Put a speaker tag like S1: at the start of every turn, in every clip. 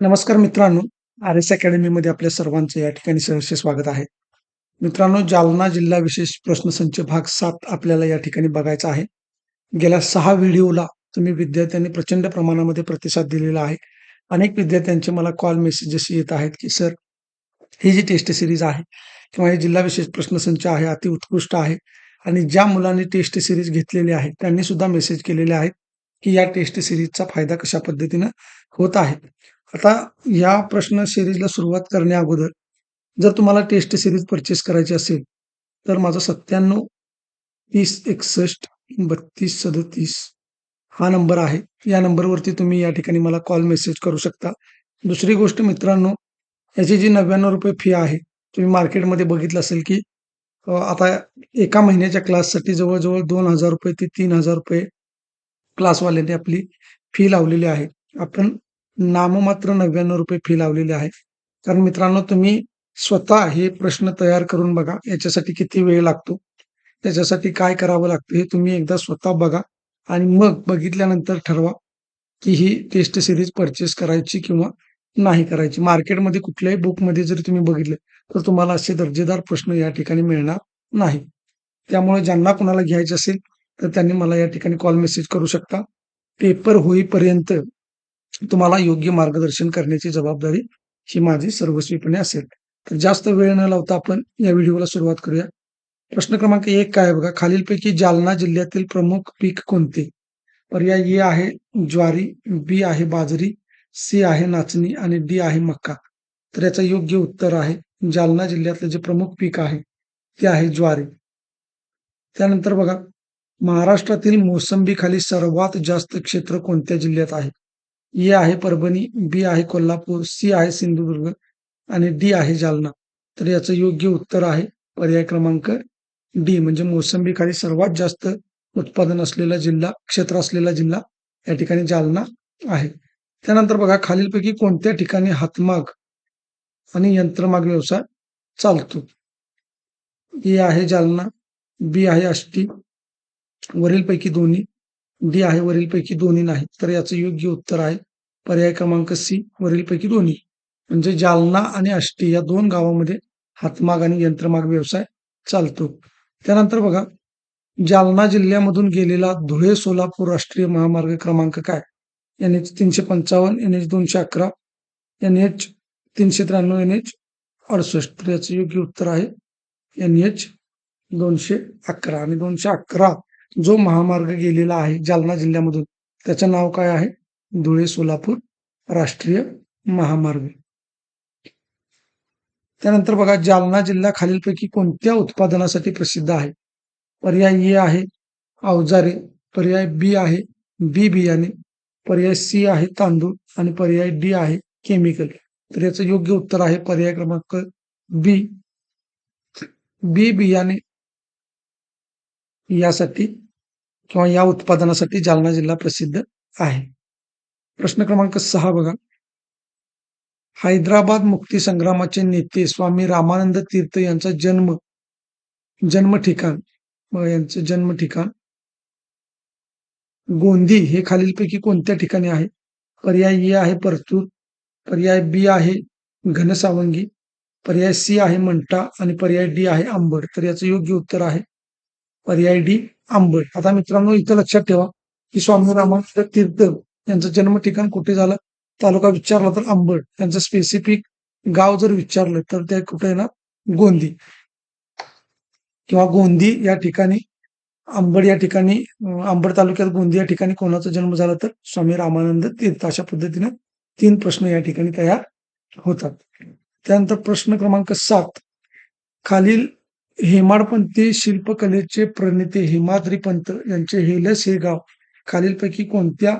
S1: नमस्कार मित्रांनो. R S अकॅडमीमध्ये आपल्या सर्वांचे या ठिकाणी सहर्ष स्वागत आहे. मित्रांनो जालना जिल्हा विशेष प्रश्नसंच भाग सात आपल्याला या ठिकाणी बघायचा आहे. गेल्या सहा व्हिडिओला तुम्ही विद्यार्थ्यांनी प्रचंड प्रमाणामध्ये प्रतिसाद दिलेला आहे. अनेक विद्यार्थ्यांचे मला कॉल मेसेजेस येत आहेत की सर ही जी टेस्ट सिरीज आहे किंवा हे जिल्हा विशेष प्रश्नसंच आहे अति उत्कृष्ट आहे आणि ज्या मुलांनी टेस्ट सिरीज घेतलेली आहे त्यांनी सुद्धा मेसेज केलेले आहेत की या टेस्ट सिरीजचा फायदा कशा पद्धतीनं होत आहे? आता या प्रश्न सिरीजला सुरुवात करण्या अगोदर जर तुम्हाला टेस्ट सिरीज परचेस करायची असेल तर माझा सत्त्याण्णव तीस एकसष्ट बत्तीस सदतीस हा नंबर आहे. या नंबरवरती तुम्ही या ठिकाणी मला कॉल मेसेज करू शकता. दुसरी गोष्ट मित्रांनो याची जी नव्याण्णव रुपये फी आहे तुम्ही मार्केटमध्ये बघितलं असेल की आता एका महिन्याच्या क्लाससाठी जवळजवळ दोन हजार रुपये ते तीन हजार रुपये क्लासवाल्यांनी आपली फी लावलेली आहे. आपण नाममात्र नव्याण्णव रुपये फी लावलेली आहे. कारण मित्रांनो तुम्ही स्वतः हे प्रश्न तयार करून बघा याच्यासाठी किती वेळ लागतो त्याच्यासाठी काय करावं लागतं हे तुम्ही एकदा स्वतः बघा आणि मग बघितल्यानंतर ठरवा की ही टेस्ट सिरीज परचेस करायची किंवा नाही करायची. मार्केटमध्ये कुठल्याही बुकमध्ये जर तुम्ही बघितलं तर तुम्हाला असे दर्जेदार प्रश्न या ठिकाणी मिळणार नाही. त्यामुळे ज्यांना कोणाला घ्यायचे असेल तर त्यांनी मला या ठिकाणी कॉल मेसेज करू शकता. पेपर होईपर्यंत तुम्हाला योग्य मार्गदर्शन करण्याची जबाबदारी ही माझी सर्वस्वीपणे असेल. तर जास्त वेळ न लावता आपण या व्हिडिओला सुरुवात करूया. प्रश्न क्रमांक एक काय बघा? खालीलपैकी जालना जिल्ह्यातील प्रमुख पीक कोणते? पर्याय ए आहे ज्वारी बी आहे बाजरी सी आहे नाचणी आणि डी आहे मक्का. तर याचं योग्य उत्तर आहे जालना जिल्ह्यातलं जे प्रमुख पीक आहे ते आहे ज्वारी. त्यानंतर बघा महाराष्ट्रातील मोसंबी खाली सर्वात जास्त क्षेत्र कोणत्या जिल्ह्यात आहे? ए आहे परभणी बी आहे कोल्हापूर सी आहे सिंधुदुर्ग आणि डी आहे जालना. तर याचं योग्य उत्तर आहे पर्याय क्रमांक डी म्हणजे मोसंबी खाली सर्वात जास्त उत्पादन असलेला जिल्हा क्षेत्र असलेला जिल्हा या ठिकाणी जालना आहे. त्यानंतर बघा खालीलपैकी कोणत्या ठिकाणी हातमाग आणि यंत्रमाग व्यवसाय चालतो? ए आहे जालना बी आहे आष्टी वरीलपैकी दोन्ही डी आहे वरीलपैकी दोन्ही नाही तर याचं योग्य उत्तर आहे पर्याय क्रमांक सी वरीलपैकी दोन्ही. म्हणजे जालना आणि आष्टी या दोन गावामध्ये हातमाग आणि यंत्रमाग व्यवसाय चालतो. त्यानंतर बघा जालना जिल्ह्यामधून गेलेला धुळे सोलापूर राष्ट्रीय महामार्ग क्रमांक काय? एन एच तीनशे पंचावन्न एन एच दोनशे अकरा एन एच तीनशे त्र्याण्णव एन एच अडुसष्ट. तर याचं योग्य उत्तर आहे एन एच दोनशे अकरा आणि दोनशे अकरा. जो महामार्ग गेलेला आहे जालना जिल्ह्यामधून त्याचं नाव काय आहे? धुळे सोलापूर राष्ट्रीय महामार्ग. त्यानंतर बघा जालना जिल्हा खालीलपैकी कोणत्या उत्पादनासाठी प्रसिद्ध आहे? पर्याय ए आहे अवजारे पर्याय बी आहे बी बियाणे पर्याय सी आहे तांदूळ आणि पर्याय डी आहे केमिकल. तर याचं योग्य उत्तर आहे पर्याय क्रमांक बी. बी बियाणे यासाठी किंवा या उत्पादनासाठी जालना जिल्हा प्रसिद्ध आहे. प्रश्न क्रमांक सहा बघा. हैदराबाद मुक्ती संग्रामाचे नेते स्वामी रामानंद तीर्थ यांचा जन्म जन्म ठिकाण यांचं जन्म ठिकाण. गोंदी हे खालीलपैकी कोणत्या ठिकाणी आहे? पर्याय ए आहे परतूर पर्याय बी आहे घनसावंगी पर्याय सी आहे मंटा आणि पर्याय डी आहे आंबड तर याचं योग्य उत्तर आहे पर्याय डी आंबड. आता मित्रांनो इथं लक्षात ठेवा की स्वामी रामानंद तीर्थ यांचं जन्म ठिकाण कुठे झालं? तालुका विचारला तर आंबड. त्यांचं स्पेसिफिक गाव जर विचारलं तर ते कुठे आहे ना गोंदी. किंवा गोंदी या ठिकाणी आंबड या ठिकाणी आंबड तालुक्यात गोंदी या ठिकाणी कोणाचा जन्म झाला तर स्वामी रामानंद तीर्थ. अशा पद्धतीने तीन प्रश्न या ठिकाणी तयार होतात. त्यानंतर प्रश्न क्रमांक सात. खालील हेमाडपंथी शिल्पकलेचे प्रणेते हेमाद्री पंत यांचे हेलस हे गाव खालीलपैकी कोणत्या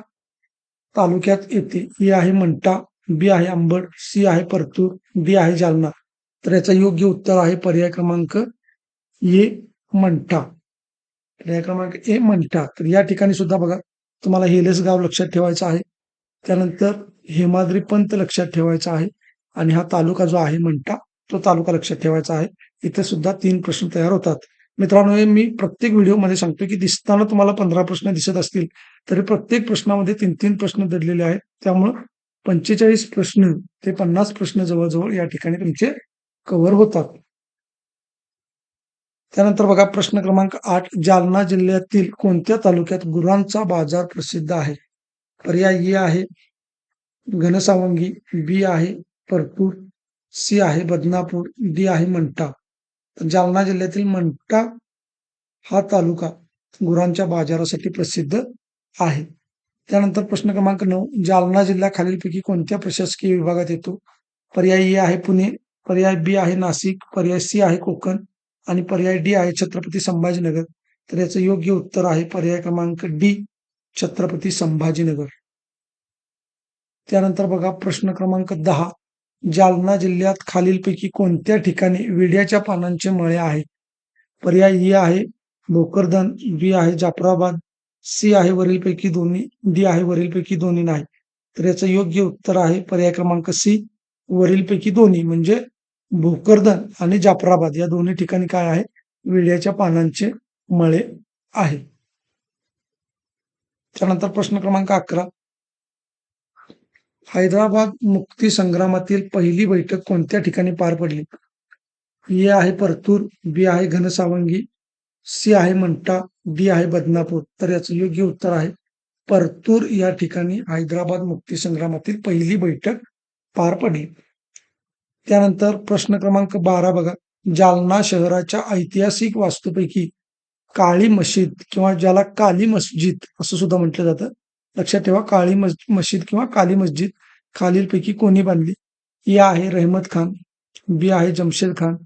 S1: तालुक्यात येते? ए आहे मंटा बी आहे आंबड सी आहे परतूर डी आहे जालना. तर याचं योग्य उत्तर आहे पर्याय क्रमांक ए मंटा. पर्याय क्रमांक ए मंटा. तर या ठिकाणी सुद्धा बघा तुम्हाला हेलेस गाव लक्षात ठेवायचं आहे. त्यानंतर हेमाद्री पंत लक्षात ठेवायचा आहे. आणि हा तालुका जो आहे मंटा. तो तालुका लक्षात ठेवायचा आहे. इथे सुद्धा तीन प्रश्न तयार होतात. मित्रांनो हे मी प्रत्येक व्हिडिओमध्ये सांगतो की दिसताना तुम्हाला पंधरा प्रश्न दिसत असतील तरी प्रत्येक प्रश्नामध्ये तीन तीन प्रश्न दडलेले आहेत. त्यामुळं पंचेचाळीस प्रश्न ते पन्नास प्रश्न जवळजवळ या ठिकाणी तुमचे कव्हर होतात. त्यानंतर बघा प्रश्न क्रमांक आठ जालना जिल्ह्यातील कोणत्या तालुक्यात गुरांचा बाजार प्रसिद्ध आहे? पर्याय ए आहे घनसावंगी बी आहे परतूर सी आहे बदनापूर डी आहे मंठा. जालना जिल्ह्यातील मंठा हा तालुका गुरांच्या बाजारासाठी प्रसिद्ध आहे. त्यानंतर प्रश्न क्रमांक नऊ जालना जिल्हा खालीलपैकी कोणत्या प्रशासकीय विभागात येतो? पर्याय ए आहे पुणे पर्याय बी आहे नाशिक पर्याय सी आहे कोकण आणि पर्याय डी आहे छत्रपती संभाजीनगर. तर याचं योग्य उत्तर आहे पर्याय क्रमांक डी छत्रपती संभाजीनगर. त्यानंतर बघा प्रश्न क्रमांक दहा. जालना जिल्ह्यात खालीलपैकी कोणत्या ठिकाणी विड्याच्या पानांचे मळे आहेत? पर्याय ई आहे भोकरदन बी आहे जाफराबाद सी आहे वरीलपैकी दोन्ही डी आहे वरीलपैकी दोन्ही नाही. तर याचं योग्य उत्तर आहे पर्याय क्रमांक सी वरीलपैकी दोन्ही म्हणजे भोकरदन आणि जाफराबाद. या दोन्ही ठिकाणी काय आहे? विड्याच्या पानांचे मळे आहे. त्यानंतर प्रश्न क्रमांक अकरा हैदराबाद मुक्ती संग्रामातील पहिली बैठक कोणत्या ठिकाणी पार पडली? ए आहे परतूर बी आहे घनसावंगी सी आहे मंटा डी आहे बदनापूर. तर याचं योग्य उत्तर आहे परतूर. या ठिकाणी हैदराबाद मुक्ती संग्रामातील पहिली बैठक पार पडली. त्यानंतर प्रश्न क्रमांक बारा बघा. जालना शहराच्या ऐतिहासिक वास्तूपैकी काळी मशीद किंवा ज्याला काली मस्जिद असं सुद्धा म्हटलं जातं. लक्षात ठेवा काळी मस्जिद मशीद किंवा काली मस्जिद खालीलपैकी कोणी बांधली? ए आहे रहमत खान बी आहे जमशेद खान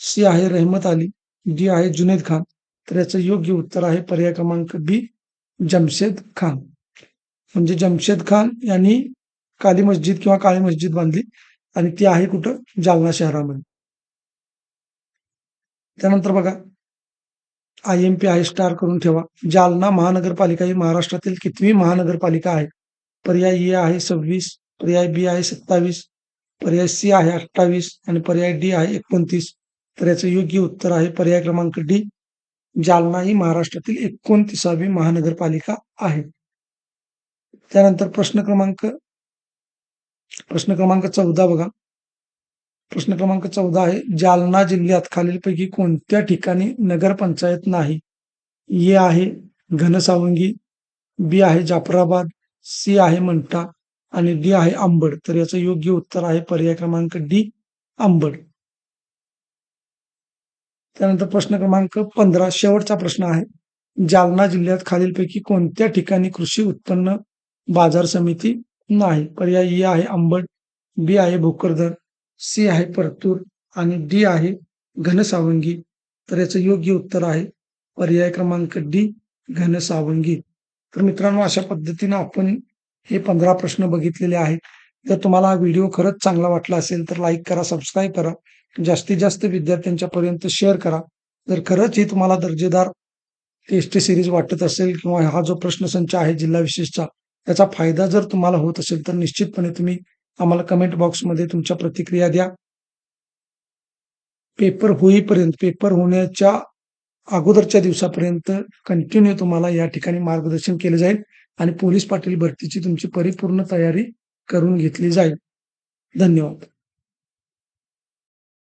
S1: सी आहे रहमत अली डी आहे जुनेद खान. तर याचं योग्य उत्तर आहे पर्याय क्रमांक बी जमशेद खान. म्हणजे जमशेद खान यांनी काली मस्जिद किंवा काळी मस्जिद बांधली आणि ती आहे कुठं? जालना शहरामध्ये. त्यानंतर बघा I M P I star करून ठेवा. जालना महानगरपालिका ही महाराष्ट्रातील कितवी महानगरपालिका आहे? पर्याय ए आहे सव्वीस पर्याय बी आहे सत्तावीस पर्याय सी आहे अठ्ठावीस आणि पर्याय डी आहे एकोणतीस. तर याचं योग्य उत्तर आहे पर्याय क्रमांक डी. जालना ही महाराष्ट्रातील एकोणतीसावी महानगरपालिका आहे. त्यानंतर प्रश्न क्रमांक प्रश्न क्रमांक चौदा बघा. प्रश्न क्रमांक चौदा आहे जालना जिल्ह्यात खालीलपैकी कोणत्या ठिकाणी नगरपंचायत नाही? ए आहे घनसावंगी बी आहे जाफराबाद सी आहे मंठा आणि डी आहे आंबड. तर याचं योग्य उत्तर आहे पर्याय क्रमांक डी आंबड. त्यानंतर प्रश्न क्रमांक पंधरा शेवटचा प्रश्न आहे. जालना जिल्ह्यात खालीलपैकी कोणत्या ठिकाणी कृषी उत्पन्न बाजार समिती नाही? पर्याय ए आहे आंबड बी आहे भोकरदर सी आहे परतूर आणि डी आहे घनसावंगी. तर याचं योग्य उत्तर आहे पर्याय क्रमांक डी घनसावंगी. तर मित्रांनो अशा पद्धतीनं आपण हे पंधरा प्रश्न बघितलेले आहेत. जर तुम्हाला हा व्हिडिओ खरंच चांगला वाटला असेल तर लाईक करा सबस्क्राईब करा. जास्तीत जास्त विद्यार्थ्यांच्या पर्यंत शेअर करा. जर खरंच ही तुम्हाला दर्जेदार टेस्ट सिरीज वाटत असेल किंवा हा जो प्रश्नसंच आहे जिल्हा विशेषचा त्याचा फायदा जर तुम्हाला होत असेल तर निश्चितपणे तुम्ही आम्हाला कमेंट बॉक्समध्ये तुमच्या प्रतिक्रिया द्या. पेपर होईपर्यंत पेपर होण्याच्या अगोदरच्या दिवसापर्यंत कंटिन्यू तुम्हाला या ठिकाणी मार्गदर्शन केलं जाईल आणि पोलीस पाटील भरतीची तुमची परिपूर्ण तयारी करून घेतली जाईल. धन्यवाद.